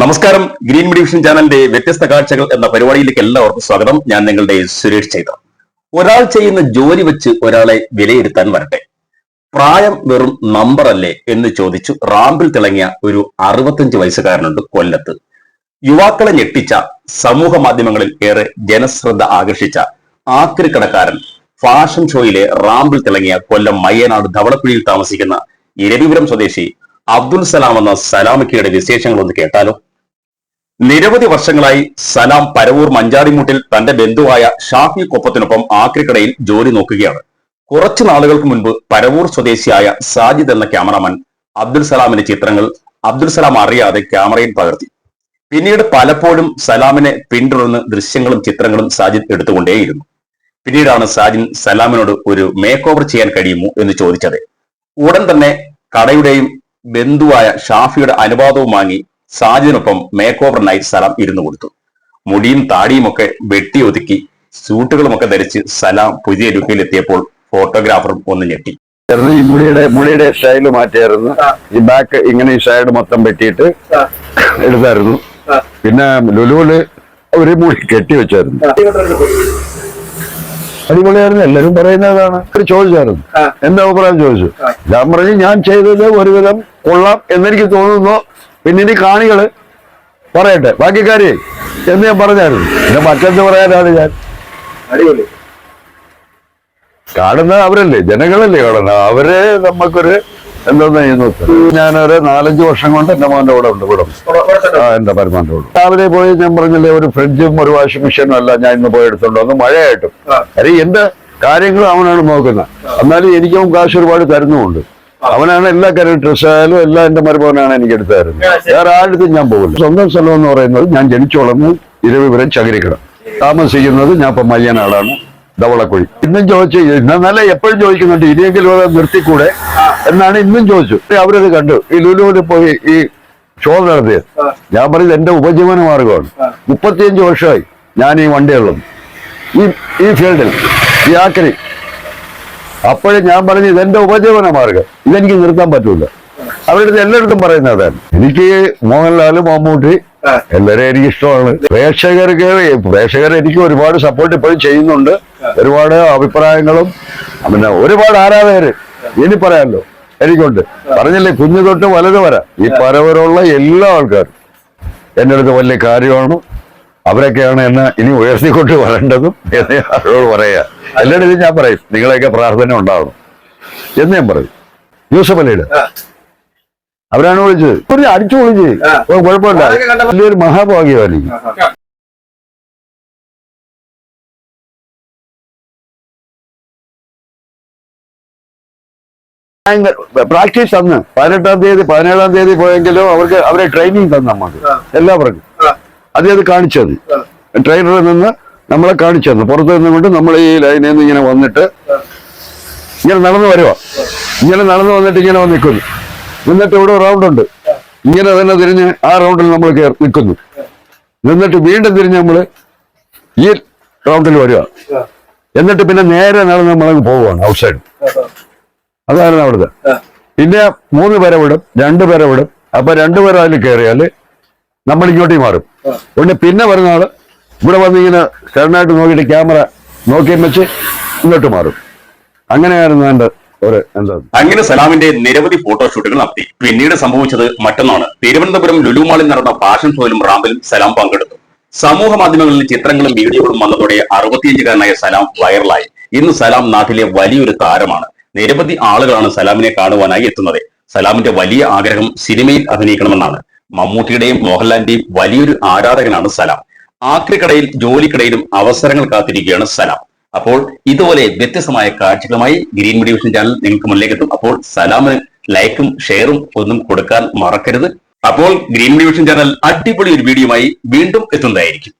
നമസ്കാരം. Green division ചാനലിന്റെ വ്യത്യസ്ത കാഴ്ചകൾ എന്ന പരിപാടിയിലേക്ക് എല്ലാവർക്കും സ്വാഗതം. ഞാൻ നിങ്ങളുടെ സുരേഷ് ചൈത്ര ഒരാൾ ചെയ്യുന്ന ജോലി വെച്ച് ഒരാളെ വിലയിരുത്താൻ വരട്ടെ. പ്രായം വെറും നമ്പർ അല്ലേ എന്ന് ചോദിച്ചു റാമ്പിൽ തിളങ്ങിയ ഒരു അറുപത്തഞ്ച് വയസ്സുകാരനുണ്ട് കൊല്ലത്ത്. യുവാക്കളെ ഞെട്ടിച്ച സമൂഹ മാധ്യമങ്ങളിൽ ഏറെ ജനശ്രദ്ധ ആകർഷിച്ച ആക്രിക്കടക്കാരൻ ഫാഷൻ ഷോയിലെ റാമ്പിൽ തിളങ്ങിയ കൊല്ലം മയ്യനാട് ധവളക്കുഴിയിൽ താമസിക്കുന്ന ഇരവിപുരം സ്വദേശി അബ്ദുൽ സലാം എന്ന സലാമിക്കയുടെ വിശേഷങ്ങൾ ഒന്ന് കേട്ടാലോ? നിരവധി വർഷങ്ങളായി സലാം പരവൂർ മഞ്ചാടിമൂട്ടിൽ തന്റെ ബന്ധുവായ ഷാഫി കൊപ്പത്തിനൊപ്പം ആക്രിക്കടയിൽ ജോലി നോക്കുകയാണ്. കുറച്ചു നാളുകൾക്ക് മുൻപ് പരവൂർ സ്വദേശിയായ സാജിദ് എന്ന ക്യാമറാമാൻ അബ്ദുൽ സലാമിന്റെ ചിത്രങ്ങൾ അബ്ദുൽ സലാം അറിയാതെ ക്യാമറയിൽ പകർത്തി. പിന്നീട് പലപ്പോഴും സലാമിനെ പിന്തുടർന്ന് ദൃശ്യങ്ങളും ചിത്രങ്ങളും സാജിദ് എടുത്തുകൊണ്ടേയിരുന്നു. പിന്നീടാണ് സാജിൻ സലാമിനോട് ഒരു മേക്ക് ഓവർ ചെയ്യാൻ കഴിയുമോ എന്ന് ചോദിച്ചത്. ഉടൻ തന്നെ കടയുടെയും ബന്ധുവായ ഷാഫിയുടെ അനുവാദവും വാങ്ങി സാജിദിനൊപ്പം മേക്ക് ഓവർ നൈറ്റ് സലാം ഇരുന്നു കൊടുത്തു. മുടിയും താടിയും ഒക്കെ വെട്ടി ഒതുക്കി സൂട്ടുകളുമൊക്കെ ധരിച്ച് സലാം പുതിയ ലുക്കിലെത്തിയപ്പോൾ ഫോട്ടോഗ്രാഫറും ഒന്ന് ഞെട്ടി. ഈ മുടിയുടെ മുടിയുടെ സ്റ്റൈൽ മാറ്റിയായിരുന്നു. ഈ ബാക്ക് ഇങ്ങനെ ഈ സൈഡ് മൊത്തം വെട്ടിയിട്ട് എടുത്തായിരുന്നു. പിന്നെ ലുലുവിൽ ഒരു മുടി കെട്ടി വെച്ചായിരുന്നു. അടിപൊളിയായിരുന്നു. എല്ലാരും പറയുന്നതാണ് ഒരു ചോദിച്ചായിരുന്നു എന്റെ അഭിപ്രായം? ചോദിച്ചു. ഞാൻ പറഞ്ഞു ഞാൻ ചെയ്തത് ഒരുവിധം കൊള്ളാം എന്നെനിക്ക് തോന്നുന്നു. പിന്നെ ഇനി കാണികൾ പറയട്ടെ. ബാക്കി കാര്യം എന്ന് ഞാൻ പറഞ്ഞായിരുന്നു. പിന്നെ മറ്റെന്ത് പറയാനാണ് ഞാൻ? അടിപൊളി. കാണുന്നത് അവരല്ലേ ജനങ്ങളല്ലേ കാണുന്നത്. അവരെ നമുക്കൊരു എന്തോന്ന് ചെയ്യുന്നു? ഞാനൊരു നാലഞ്ച് വർഷം കൊണ്ട് എന്റെ മോന്റെ കൂടെ ഉണ്ട് ഇവിടെ. ആ എന്റെ പരമാന്റെ കൂടെ. രാവിലെ പോയി ഞാൻ പറഞ്ഞില്ലേ ഒരു ഫ്രിഡ്ജും ഒരു വാഷിംഗ് മെഷീനും അല്ല ഞാൻ ഇന്ന് പോയി എടുത്തോണ്ട് വന്നു മഴയായിട്ടും. കാര്യം എന്റെ കാര്യങ്ങളും അവനാണ് നോക്കുന്നത്. എന്നാലും എനിക്കും കാശ് ഒരുപാട് തരുന്നുമുണ്ട്. അവനാണ് എല്ലാ കാര്യം ഡ്രസ് ആയാലും എല്ലാം എന്റെ മരുമകനാണ് എനിക്ക് എടുത്തായിരുന്നു വേറെ ആരുടെ ഞാൻ പോകില്ല. സ്വന്തം സ്ഥലം എന്ന് പറയുന്നത് ഞാൻ ജനിച്ചോളന്ന് ഇരവിപുരം ചകിരിക്കട താമസിക്കുന്നത് ഞാൻ ഇപ്പൊ മയ്യനാളാണ് ധവളക്കുഴി. ഇന്നും ചോദിച്ചു ഇന്നല്ല എപ്പോഴും ചോദിക്കുന്നുണ്ട് ഇനിയെങ്കിലും അത് നിർത്തിക്കൂടെ? എന്നാണ് ഇന്നും ചോദിച്ചു. അവരത് കണ്ടു. ഈ ലുലുവിൽ പോയി ഈ ഷോ നടത്തിയത്. ഞാൻ പറഞ്ഞത് എന്റെ ഉപജീവന മാർഗമാണ് മുപ്പത്തിയഞ്ച് വർഷമായി ഞാൻ ഈ വണ്ടിയുള്ളത് ഈ ഈ ഫീൽഡിൽ ഈ ആക്രി അപ്പോഴും ഞാൻ പറഞ്ഞു ഇതെന്റെ ഉപജീവന മാർഗം. ഇതെനിക്ക് നിർത്താൻ പറ്റൂല. അവരുടെ എല്ലായിടത്തും പറയുന്നത് അതാണ്. എനിക്ക് മോഹൻലാൽ മമ്മൂട്ടി എല്ലാവരും എനിക്ക് ഇഷ്ടമാണ് പ്രേക്ഷകർക്ക് പ്രേക്ഷകർ എനിക്ക് ഒരുപാട് സപ്പോർട്ട് ഇപ്പോഴും ചെയ്യുന്നുണ്ട്. ഒരുപാട് അഭിപ്രായങ്ങളും പിന്നെ ഒരുപാട് ആരാധകര് ഇനി പറയാമല്ലോ എനിക്കുണ്ട്. പറഞ്ഞില്ലേ കുഞ്ഞു തൊട്ട് വലത് വരാം. ഈ പരവരുള്ള എല്ലാ ആൾക്കാരും എന്റെ അടുത്ത് വലിയ കാര്യമാണ്. അവരൊക്കെയാണ് എന്നെ ഇനി ഉയർത്തിക്കൊണ്ട് വരേണ്ടതും എന്ന് അവരോട് പറയാ. എല്ലായിടത്തും ഞാൻ പറയും നിങ്ങളെയൊക്കെ പ്രാർത്ഥന ഉണ്ടാവണം. എന്ന് ഞാൻ പറയും. യൂസഫ് അലിയുടെ. അവരാണ് വിളിച്ചത്. ഒരു അടിച്ചു വിളിച്ച് കുഴപ്പമില്ല. വലിയൊരു മഹാഭാഗ്യമാണ് പ്രാക്ടീസ് തന്ന്. പതിനെട്ടാം തീയതി പതിനേഴാം തീയതി പോയെങ്കിലും അവർക്ക് അവരെ ട്രെയിനിങ് തന്നു നമുക്ക് എല്ലാവർക്കും. അത് അത് കാണിച്ചത്. ട്രെയിനറിൽ നിന്ന് നമ്മളെ കാണിച്ചു തന്നു നിന്ന് നിന്നുകൊണ്ട് നമ്മൾ ഈ ലൈനിൽ നിന്ന് ഇങ്ങനെ വന്നിട്ട് ഇങ്ങനെ നടന്നു വരുവാ. ഇങ്ങനെ നടന്നു വന്നിട്ട് ഇങ്ങനെ വന്ന് നിൽക്കുന്നു നിന്നിട്ട് ഇവിടെ റൗണ്ട് ഉണ്ട്. ഇങ്ങനെ തന്നെ തിരിഞ്ഞ് ആ റൗണ്ടിൽ നമ്മൾ നിൽക്കുന്നു നിന്നിട്ട് വീണ്ടും തിരിഞ്ഞ് നമ്മൾ ഈ റൗണ്ടിൽ വരിക എന്നിട്ട് പിന്നെ നേരെ നടന്ന് നമ്മളങ്ങ് പോവുകയാണ് ഔട്ട്സൈഡ് അതാണ് അവിടുത്തെ. പിന്നെ മൂന്ന് പേരെ വിടും രണ്ട് പേരെ വിടും. അപ്പൊ രണ്ടുപേരെ അതിൽ കയറിയാൽ നമ്മൾ ഇങ്ങോട്ടേക്ക് മാറും. പിന്നെ പിന്നെ വരുന്ന ആൾ ഇവിടെ വന്ന് ഇങ്ങനെ നോക്കിയിട്ട് ക്യാമറ നോക്കിയും വെച്ച് ഇങ്ങോട്ട് മാറും. അങ്ങനെയായിരുന്നു എന്റെ ഒരു അങ്ങനെ സലാമിന്റെ നിരവധി ഫോട്ടോഷൂട്ടുകൾ നടത്തി. പിന്നീട് സംഭവിച്ചത് മറ്റൊന്നാണ്. തിരുവനന്തപുരം ലുലുമാളിൽ നടന്ന ഫാഷൻ ഷോയിലും റാമ്പിലും സലാം പങ്കെടുത്തു. സമൂഹ മാധ്യമങ്ങളിൽ ചിത്രങ്ങളും വീഡിയോകളും വന്നതോടെ അറുപത്തിയഞ്ചുകാരനായ സലാം വൈറലായി. ഇന്ന് സലാം നാട്ടിലെ വലിയൊരു താരമാണ്. നിരവധി ആളുകളാണ് സലാമിനെ കാണുവാനായി എത്തുന്നത്. സലാമിന്റെ വലിയ ആഗ്രഹം സിനിമയിൽ അഭിനയിക്കണമെന്നാണ്. മമ്മൂട്ടിയുടെയും മോഹൻലാലിന്റെയും വലിയൊരു ആരാധകനാണ് സലാം. ആക്രിക്കടയിൽ ജോലിക്കിടയിലും അവസരങ്ങൾ കാത്തിരിക്കുകയാണ് സലാം. അപ്പോൾ ഇതുപോലെ വ്യത്യസ്തമായ കാഴ്ചകളുമായി ഗ്രീൻ മീഡിയ ചാനൽ നിങ്ങൾക്ക് മുന്നിലേക്ക് എത്തും അപ്പോൾ സലാമിന് ലൈക്കും ഷെയറും ഒന്നും കൊടുക്കാൻ മറക്കരുത്. അപ്പോൾ ഗ്രീൻ മീഡിയ ചാനൽ അടിപൊളി ഒരു വീഡിയോയുമായി വീണ്ടും എത്തുന്നതായിരിക്കും.